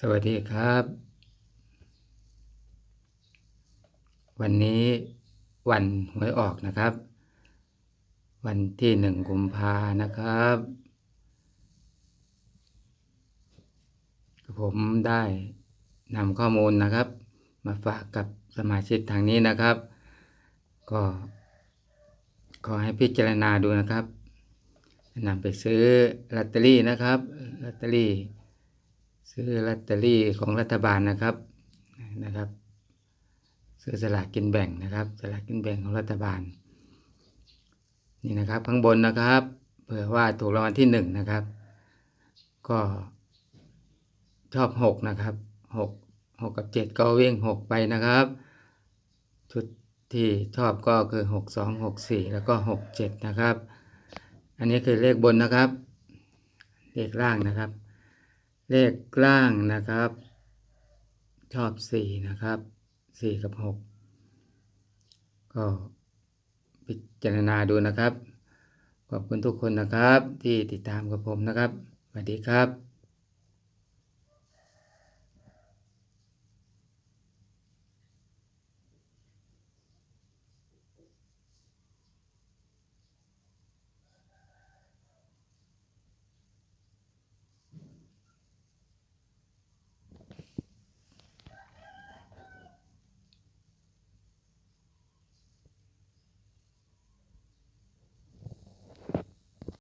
สวัสดีครับ วันนี้วันหวยออกนะครับ วันที่หนึ่งกุมภานะครับ ผมได้นำข้อมูลนะครับ มาฝากกับสมาชิกทางนี้นะครับ ก็ขอให้พิจารณาดูนะครับนำไปซื้อลอตเตอรี่นะครับลอตเตอรี่ ซื้อลอตเตอรี่ของรัฐบาลนะครับนะครับ ซื้อสลากกินแบ่งนะครับสลากกินแบ่งของรัฐบาล นี่นะครับข้างบนนะครับเผื่อว่าถูกรางวัลที่หนึ่งนะครับ ก็ชอบหกนะครับหกหกกับเจ็ดก็วิ่งหกไปนะครับชุดที่ชอบก็คือหกสองหกสี่แล้วก็หกเจ็ดนะครับ อันนี้คือเลขบนนะครับ เลขล่างนะครับ เลขกล้างนะครับ ชอบสี่นะครับสี่กับหกก็พิจารณาดูนะครับ ขอบคุณทุกคนนะครับที่ติดตามกับผมนะครับสวัสดีครับ